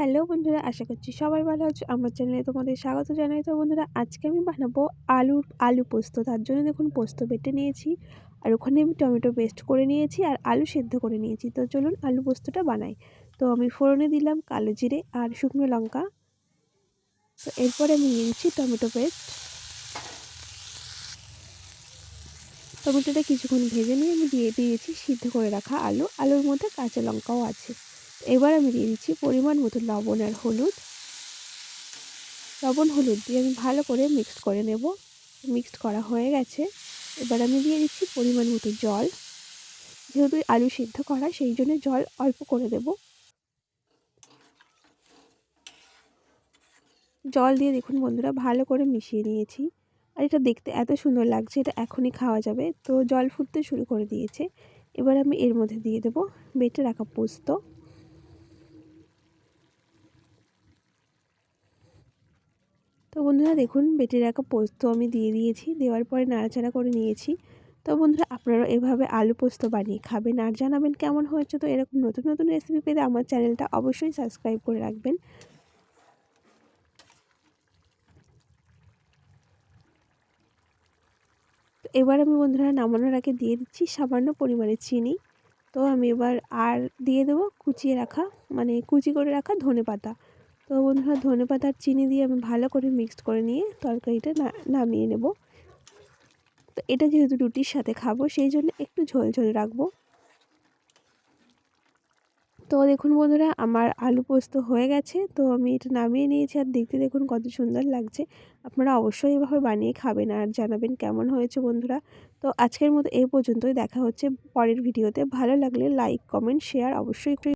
Hello বন্ধুরা, আশা করছি সবাই ভালো আছো। আমার চ্যানেলে তোমাদের স্বাগত জানাই। তো বন্ধুরা, আজকে আমি বানাবো আলুর আলু পোস্ত। তার জন্য দেখুন পোস্ত বেটে নিয়েছি আর ওখানে আমি টমেটো পেস্ট করে নিয়েছি আর আলু সেদ্ধ করে নিয়েছি। তো চলুন আলু পোস্তটা বানাই। তো আমি ফোড়নে দিলাম কালো জিরে আর শুকনো লঙ্কা। তো এরপরে আমি নিয়ে নিচ্ছি টমেটো পেস্ট। টমেটোটা কিছুক্ষণ ভেজে নিয়ে আমি দিয়ে দিয়েছি সিদ্ধ করে রাখা আলু। আলুর মধ্যে কাঁচা লঙ্কাও আছে। এবার আমি দিয়ে দিচ্ছি পরিমাণ মতো লবণ আর হলুদ। লবণ, হলুদ দিয়ে আমি ভালো করে মিক্সড করে নেব। মিক্সড করা হয়ে গেছে। এবার আমি দিয়ে দিচ্ছি পরিমাণ মতো জল। যেহেতু আলু সিদ্ধ করা, সেই জন্য জল অল্প করে দেব। জল দিয়ে দেখুন বন্ধুরা, ভালো করে মিশিয়ে নিয়েছি। আর এটা দেখতে এত সুন্দর লাগছে, এটা এখনই খাওয়া যাবে। তো জল ফুটতে শুরু করে দিয়েছে। এবার আমি এর মধ্যে দিয়ে দেব বেটে রাখা পোস্ত। বন্ধুরা, দেখুন বেটে রাখা পোস্ত আমি দিয়ে দিয়েছি, দেওয়ার পরে নাড়াচাড়া করে নিয়েছি। তো বন্ধুরা আপনারা এভাবে আলু পোস্ত বানিয়ে খাবেন আর জানাবেন কেমন হয়েছে। তো এরকম নতুন নতুন রেসিপি পেতে আমার চ্যানেলটা অবশ্যই সাবস্ক্রাইব করে রাখবেন। এবার আমি বন্ধুরা নামানোর আগে দিয়ে দিচ্ছি সামান্য পরিমাণে চিনি। তো আমি এবার আর দিয়ে দেবো কুচিয়ে রাখা মানে কুচি করে রাখা ধনে পাতা তো বন্ধুরা ধনে পাতার চিনি দিয়ে আমি ভালো করে মিক্সড করে নিয়ে তরকারিটা নামিয়ে নেব। তো এটা যেহেতু রুটির সাথে খাব, সেই জন্য একটু ঝোল ঝোল রাখব। তো দেখুন বন্ধুরা, আমার আলু পোস্ত হয়ে গেছে, তো আমি এটা নামিয়ে নিয়েছি আর দেখতে দেখুন কত সুন্দর লাগছে। আপনারা অবশ্যই এভাবে বানিয়ে খাবেন আর জানাবেন কেমন হয়েছে বন্ধুরা। তো আজকের মতো এই পর্যন্তই, দেখা হচ্ছে পরের ভিডিওতে। ভালো লাগলে লাইক কমেন্ট শেয়ার অবশ্যই